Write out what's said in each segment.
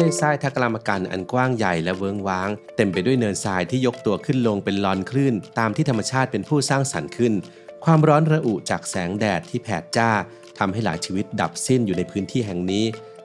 เลทรายทากรามกันอันกว้างใหญ่และเวิงว้าง เต็มไปด้วยเนินทรายที่ยกตัวขึ้นลงเป็นลอนคลื่น ตามที่ธรรมชาติเป็นผู้สร้างสรรค์ขึ้น ความร้อนระอุจากแสงแดดที่แผดจ้าทำให้หลายชีวิตดับสิ้นอยู่ในพื้นที่แห่งนี้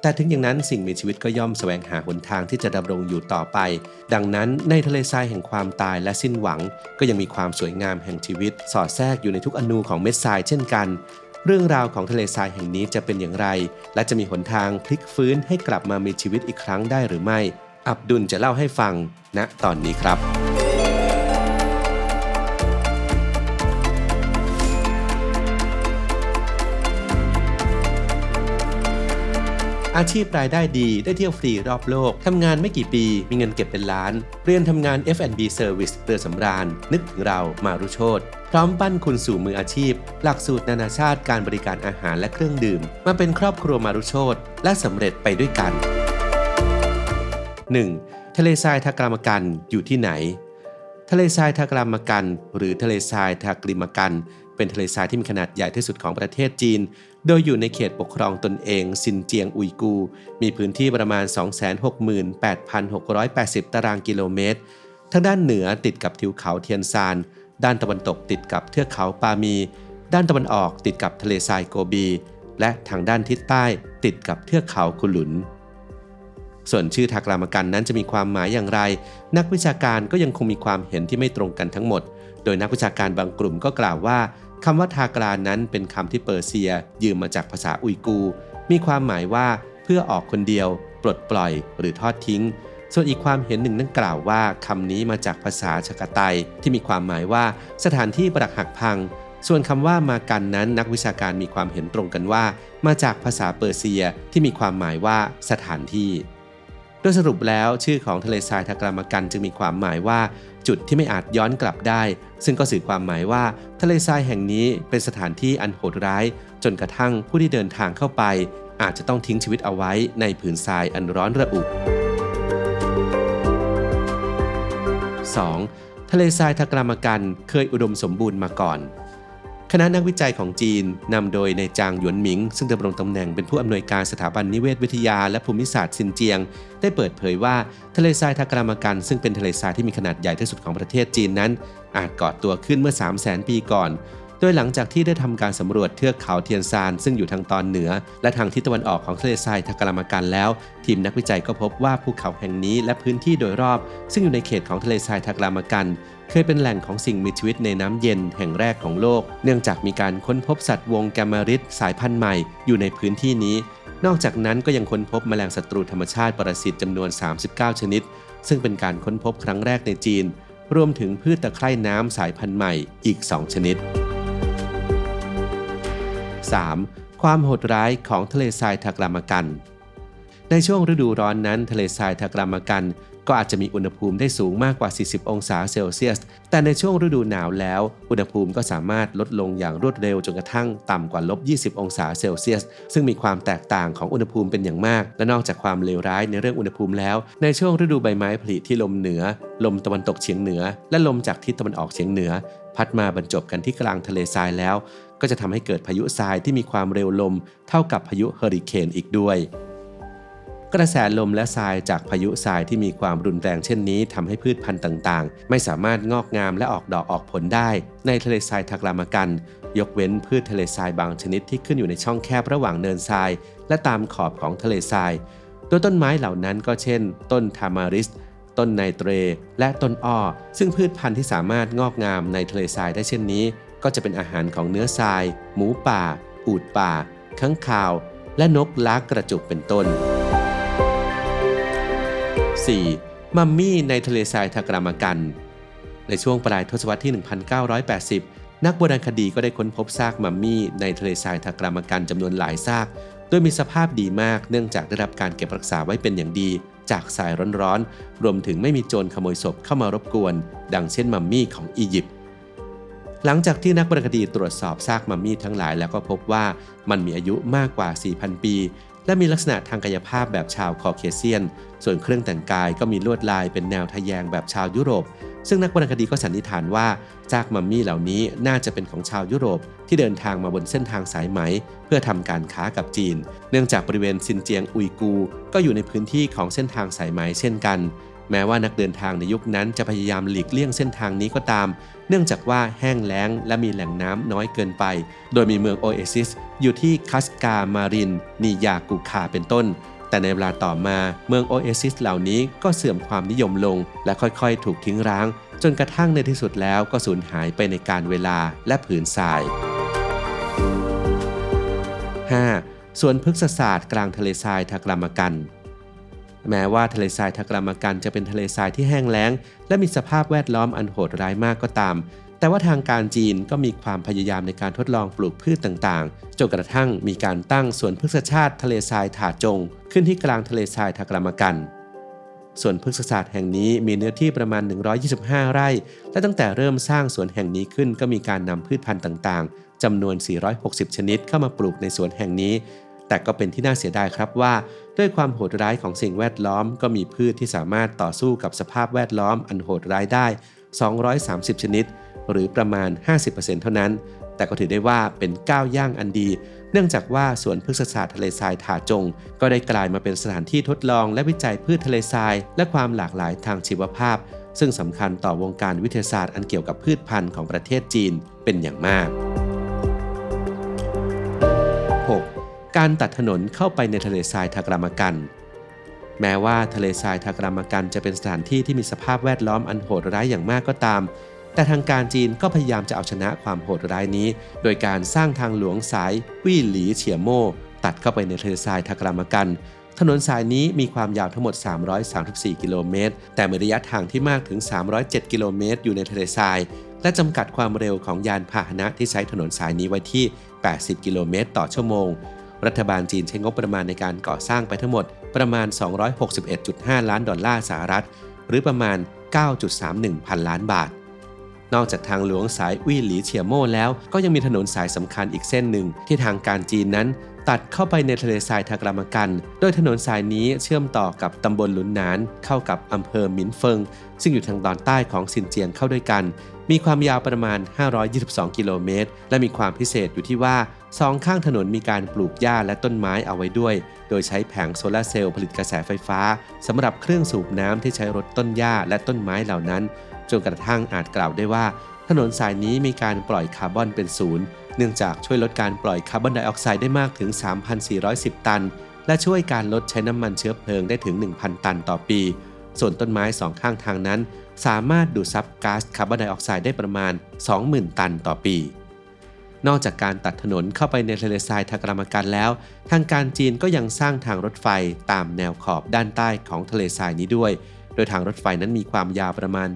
แต่ถึงอย่างนั้นสิ่งมีชีวิตก็ย่อมแสวงหาหนทางที่จะดำรงอยู่ต่อไป ดังนั้นในทะเลทรายแห่งความตายและสิ้นหวัง ก็ยังมีความสวยงามแห่งชีวิต สอดแทรกอยู่ในทุกอนูของเม็ดทรายเช่นกัน เรื่องราวของทะเลทรายแห่งนี้จะเป็นอย่างไร และจะมีหนทางพลิกฟื้นให้กลับมามีชีวิตอีกครั้งได้หรือไม่ อับดุลจะเล่าให้ฟังณตอนนี้ครับ อาชีพรายได้ดีได้เที่ยวฟรีรอบโลก ทำงานไม่กี่ปี มีเงินเก็บเป็นล้าน เรียนทำงาน F&B Service เรือสำราญ นึกถึงเรามารุโชตพร้อมปั้นคุณสู่มืออาชีพ หลักสูตรนานาชาติการบริการอาหารและเครื่องดื่ม มาเป็นครอบครัวมารุโชตและสำเร็จไปด้วยกัน 1. ทะเลทรายทากรามกันอยู่ที่ไหน ทะเลทรายทากรามกัน หรือทะเลทรายทากริมกัน เป็นทะเลทรายที่มีขนาดใหญ่ที่สุดของประเทศจีน โดยอยู่ในเขตปกครองตนเองซินเจียงอุยกู มีพื้นที่ประมาณ 268,680 ตารางกิโลเมตร ทางด้านเหนือติดกับทิวเขาเทียนซาน ด้านตะวันตกติดกับเทือกเขาปามี ด้านตะวันออกติดกับทะเลทรายโกบี และทางด้านทิศใต้ติดกับเทือกเขาคุหลุนส่วนชื่อทากรามกันนั้นจะมีความหมายอย่างไร นักวิชาการก็ยังคงมีความเห็นที่ไม่ตรงกันทั้งหมด โดยนักวิชาการบางกลุ่มก็กล่าวว่า คำว่าทากรานั้นเป็นคำที่เปอร์เซียยืมมาจากภาษาอุยกู มีความหมายว่าเพื่อออกคนเดียว ปลดปล่อย หรือทอดทิ้ง ส่วนอีกความเห็นหนึ่งนั้นกล่าวว่าคำนี้มาจากภาษาชกไตที่มีความหมายว่าสถานที่ปรักหักพัง ส่วนคำว่ามากันนั้นนักวิชาการมีความเห็นตรงกันว่า มาจากภาษาเปอร์เซียที่มีความหมายว่าสถานที่ ดยสรุปแล้วชื่อของทะเลทรายทากรามกันจึงมีความหมายว่า จุดที่ไม่อาจย้อนกลับได้ ซึ่งก็สื่อความหมายว่า ทะเลทรายแห่งนี้เป็นสถานที่อันโหดร้าย จนกระทั่งผู้ที่เดินทางเข้าไป อาจจะต้องทิ้งชีวิตเอาไว้ในผืนทรายอันร้อนระอุ 2. ทะเลทรายทากรามกันเคยอุดมสมบูรณ์มาก่อน คณะนักวิจัยของจีนนำโดยนายจางหยวนหมิง ซึ่งดำรงตำแหน่งเป็นผู้อำนวยการสถาบันนิเวศวิทยาและภูมิศาสตร์ซินเจียง ได้เปิดเผยว่าทะเลทรายทากรามากัน ซึ่งเป็นทะเลทรายที่มีขนาดใหญ่ที่สุดของประเทศจีนนั้น อาจก่อตัวขึ้นเมื่อ 3 0 0 0 0 0 ปีก่อน โดยหลังจากที่ได้ทำการสำรวจเทือกเขาเทียนซานซึ่งอยู่ทางตอนเหนือ และทางทิศตะวันออกของทะเลทรายทากรามากันแล้ว ทีมนักวิจัยก็พบว่าภูเขาแห่งนี้และพื้นที่โดยรอบ ซึ่งอยู่ในเขตของทะเลทรายทากรามากัน เคยเป็นแหล่งของสิ่งมีชีวิตในน้ำเย็นแห่งแรกของโลก เนื่องจากมีการค้นพบสัตว์วงแกมมาริดสายพันธุ์ใหม่อยู่ในพื้นที่นี้ นอกจากนั้นก็ยังค้นพบแมลงศัตรูธรรมชาติปรสิตจำนวน 39 ชนิด ซึ่งเป็นการค้นพบครั้งแรกในจีน รวมถึงพืชตะไคร่น้ำสายพันธุ์ใหม่อีก 2 ชนิด 3. ความโหดร้ายของทะเลทรายทากรามากัน ในช่วงฤดูร้อนนั้น ทะเลทรายทากรามากัน ก็อาจจะมีอุณหภูมิได้สูงมากกว่า 40 องศาเซลเซียส แต่ในช่วงฤดูหนาวแล้ว อุณหภูมิก็สามารถลดลงอย่างรวดเร็วจนกระทั่งต่ำกว่าลบ 20 องศาเซลเซียส ซึ่งมีความแตกต่างของอุณหภูมิเป็นอย่างมาก และนอกจากความเลวร้ายในเรื่องอุณหภูมิแล้ว ในช่วงฤดูใบไม้ผลิที่ลมเหนือ ลมตะวันตกเฉียงเหนือ และลมจากทิศตะวันออกเฉียงเหนือ พัดมาบรรจบกันที่กลางทะเลทรายแล้ว ก็จะทำให้เกิดพายุทรายที่มีความเร็วลม เท่ากับพายุเฮอริเคนอีกด้วย กระแสลมและทรายจากพายุทรายที่มีความรุนแรงเช่นนี้ทำให้พืชพันธุ์ต่างๆ ไม่สามารถงอกงามและออกดอกออกผลได้ ในทะเลทรายทากรามากัน ยกเว้นพืชทะเลทรายบางชนิดที่ขึ้นอยู่ในช่องแคบระหว่างเนินทราย และตามขอบของทะเลทรายโดยต้นไม้เหล่านั้นก็เช่น ต้นทามาริส ต้นไนเตร และต้นอ้อ ซึ่งพืชพันธุ์ที่สามารถงอกงามในทะเลทรายได้เช่นนี้ ก็จะเป็นอาหารของเนื้อทราย หมูป่า อูฐป่าค้างคาว และนกล้ากระจุกเป็นต้น 4. มัมมี่ในทะเลทรายทากรามากัน ในช่วงปลายทศวรรษที่ 1980 นักโบราณคดีก็ได้ค้นพบซากมัมมี่ในทะเลทรายทากรามากันจำนวนหลายซากโดยมีสภาพดีมากเนื่องจากได้รับการเก็บรักษาไว้เป็นอย่างดี จากสายร้อนๆ รวมถึงไม่มีโจรขโมยศพเข้ามารบกวน ดังเช่นมัมมี่ของอียิปต์หลังจากที่นักโบราณคดีตรวจสอบซากมัมมี่ทั้งหลายแล้วก็พบว่ามันมีอายุมากกว่า 4,000 ปี และมีลักษณะทางกายภาพแบบชาวคอเคเซียน ส่วนเครื่องแต่งกายก็มีลวดลายเป็นแนวทะแยงแบบชาวยุโรป ซึ่งนักวรรณคดีก็สันนิษฐานว่าซากมัมมี่เหล่านี้น่าจะเป็นของชาวยุโรป ที่เดินทางมาบนเส้นทางสายไหม เพื่อทำการค้ากับจีน เนื่องจากบริเวณซินเจียงอุยกู ก็อยู่ในพื้นที่ของเส้นทางสายไหมเช่นกัน แม้ว่านักเดินทางในยุคนั้นจะพยายามหลีกเลี่ยงเส้นทางนี้ก็ตาม เนื่องจากว่าแห้งแล้งและมีแหล่งน้ำน้อยเกินไป โดยมีเมืองโอเอซิสอยู่ที่คัสกามารินนิยากุคาเป็นต้น แต่ในเวลาต่อมาเมืองโอเอซิสเหล่านี้ก็เสื่อมความนิยมลง และค่อยๆ ถูกทิ้งร้าง จนกระทั่งในที่สุดแล้วก็สูญหายไปในการเวลาและผืนทราย 5. สวนพฤกษศาสตร์กลางทะเลทรายทากรามากัน แม้ว่าทะเลทรายทากรามากันจะเป็นทะเลทรายที่แห้งแล้ง และมีสภาพแวดล้อมอันโหดร้ายมากก็ตาม แต่ว่าทางการจีนก็มีความพยายามในการทดลองปลูกพืชต่างๆ จนกระทั่งมีการตั้งสวนพฤกษชาติทะเลทรายถาจง ขึ้นที่กลางทะเลทรายทากรามากันส่วนพฤกษศาสตร์แห่งนี้มีเนื้อที่ประมาณ 125 ไร่ และตั้งแต่เริ่มสร้างสวนแห่งนี้ขึ้นก็มีการนำพืชพันธุ์ต่างๆจำนวน 460 ชนิดเข้ามาปลูกในสวนแห่งนี้ แต่ก็เป็นที่น่าเสียดายครับว่า ด้วยความโหดร้ายของสิ่งแวดล้อม ก็มีพืชที่สามารถต่อสู้กับสภาพแวดล้อมอันโหดร้ายได้ 230 ชนิด หรือประมาณ 50%เท่านั้น แต่ก็ถือได้ว่าเป็นก้าวย่างอันดี เนื่องจากว่าสวนพฤกษศาสตร์ทะเลทรายถาจง ก็ได้กลายมาเป็นสถานที่ทดลองและวิจัยพืชทะเลทราย และความหลากหลายทางชีวภาพ ซึ่งสำคัญต่อวงการวิทยาศาสตร์อันเกี่ยวกับพืชพันธุ์ของประเทศจีนเป็นอย่างมาก 6. การตัดถนนเข้าไปในทะเลทรายทากรามากัน แม้ว่าทะเลทรายทากรามากันจะเป็นสถานที่ที่มีสภาพแวดล้อมอันโหดร้ายอย่างมากก็ตาม แต่ทางการจีนก็พยายามจะเอาชนะความโหดร้ายนี้ โดยการสร้างทางหลวงสายวี่หลีเฉียโมตัดเข้าไปในทะเลทรายทากรามากันถนนสายนี้มีความยาวทั้งหมด 334 กิโลเมตร แต่มีระยะทางที่มากถึง 307 กิโลเมตร อยู่ในทะเลทราย และจำกัดความเร็วของยานพาหนะที่ใช้ถนนสายนี้ไว้ที่ 80 กิโลเมตร ต่อชั่วโมง รัฐบาลจีนใช้งบประมาณในการก่อสร้างไปทั้งหมดประมาณ 261.5 ล้านดอลลาร์สหรัฐ หรือประมาณ 9.31 พันล้านบาท นอกจากทางหลวงสายวี่หลีเฉียโม่แล้วก็ยังมีถนนสายสำคัญอีกเส้นหนึ่งที่ทางการจีนนั้น ตัดเข้าไปในทะเลทรายทากรามกัน โดยถนนสายนี้เชื่อมต่อกับตำบลหลุนหนาน เข้ากับอำเภอหมินเฟิง ซึ่งอยู่ทางตอนใต้ของซินเจียงเข้าด้วยกัน มีความยาวประมาณ 522 กิโลเมตร และมีความพิเศษอยู่ที่ว่าสองข้างถนนมีการปลูกหญ้าและต้นไม้เอาไว้ด้วย โดยใช้แผงโซลาร์เซลล์ผลิตกระแสไฟฟ้าสำหรับเครื่องสูบน้ำที่ใช้รดต้นหญ้าและต้นไม้เหล่านั้น จนกระทั่งอาจกล่าวได้ว่า ถนนสายนี้มีการปล่อยคาร์บอนเป็นศูนย์ เนื่องจากช่วยลดการปล่อยคาร์บอนไดออกไซด์ได้มากถึง 3,410 ตัน และช่วยการลดใช้น้ำมันเชื้อเพลิงได้ถึง 1,000 ตันต่อปี ส่วนต้นไม้สองข้างทางนั้น สามารถดูดซับก๊าซคาร์บอนไดออกไซด์ได้ประมาณ 20,000 ตันต่อปีนอกจากการตัดถนนเข้าไปในทะเลทรายทางกรามกันแล้ว ทางการจีนก็ยังสร้างทางรถไฟตามแนวขอบด้านใต้ของทะเลทรายนี้ด้วย โดยทางรถไฟนั้นมีความยาวประมาณ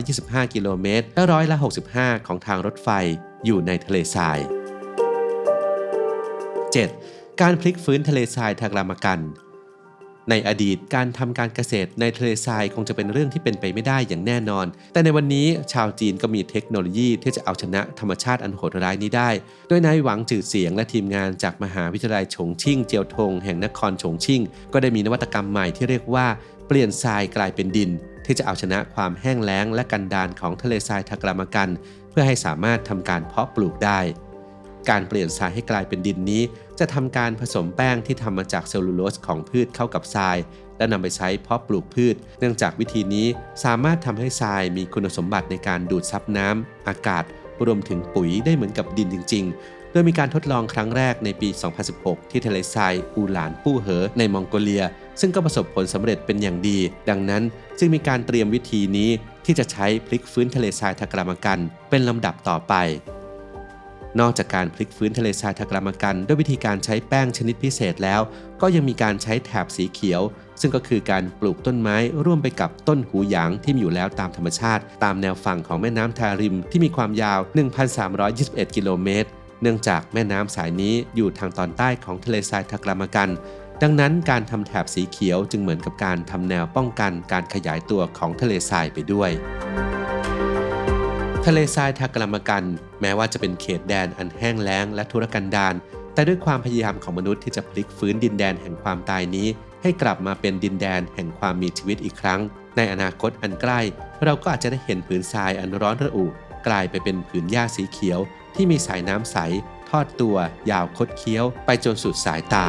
825 กิโลเมตรและร้อยละ 65 ของทางรถไฟอยู่ในทะเลทราย 7. การพลิกฟื้นทะเลทรายทางกรามกัน ในอดีตการทำการเกษตรในทะเลทรายคงจะเป็นเรื่องที่เป็นไปไม่ได้อย่างแน่นอน แต่ในวันนี้ชาวจีนก็มีเทคโนโลยีที่จะเอาชนะธรรมชาติอันโหดร้ายนี้ได้ โดยนายหวังจืดเสียงและทีมงานจากมหาวิทยาลัยฉงชิ่งเจียวทงแห่งนครฉงชิ่ง ก็ได้มีนวัตกรรมใหม่ที่เรียกว่า เปลี่ยนทรายกลายเป็นดิน ที่จะเอาชนะความแห้งแล้งและกันดานของทะเลทรายทากรามากัน เพื่อให้สามารถทำการเพาะปลูกได้ การเปลี่ยนทรายให้กลายเป็นดินนี้ จะทำการผสมแป้งที่ทำมาจากเซลลูโลสของพืชเข้ากับทราย และนำไปใช้เพาะปลูกพืช เนื่องจากวิธีนี้สามารถทำให้ทรายมีคุณสมบัติในการดูดซับน้ำอากาศรวมถึงปุ๋ยได้เหมือนกับดินจริง ๆ โดยมีการทดลองครั้งแรกในปี 2016 ที่ทะเลทรายอูหลานปู้เหอในมองโกเลีย ซึ่งก็ประสบผลสำเร็จเป็นอย่างดี ดังนั้นจึงมีการเตรียมวิธีนี้ที่จะใช้พลิกฟื้นทะเลทรายทากรามากัน เป็นลำดับต่อไป นอกจากการพลิกฟื้นทะเลทรายทากรามากัน ด้วยวิธีการใช้แป้งชนิดพิเศษแล้ว ก็ยังมีการใช้แถบสีเขียว ซึ่งก็คือการปลูกต้นไม้ร่วมไปกับต้นหูหยางที่มีอยู่แล้วตามธรรมชาติ ตามแนวฝั่งของแม่น้ำทาริมที่มีความยาว 1,321 กิโลเมตรเนื่องจากแม่น้ำสายนี้อยู่ทางตอนใต้ของทะเลทรายทากรามากัน ดังนั้นการทำแถบสีเขียวจึงเหมือนกับการทำแนวป้องกันการขยายตัวของทะเลทรายไปด้วย ทะเลทรายทากรามากัน แม้ว่าจะเป็นเขตแดนอันแห้งแล้งและทุรกันดารแต่ด้วยความพยายามของมนุษย์ที่จะพลิกฟื้นดินแดนแห่งความตายนี้ ให้กลับมาเป็นดินแดนแห่งความมีชีวิตอีกครั้ง ในอนาคตอันใกล้ เราก็อาจจะได้เห็นผืนทรายอันร้อนระอุกลายไปเป็นผืนหญ้าสีเขียว ที่มีสายน้ำใส ทอดตัวยาวคดเคี้ยว ไปจนสุดสายตา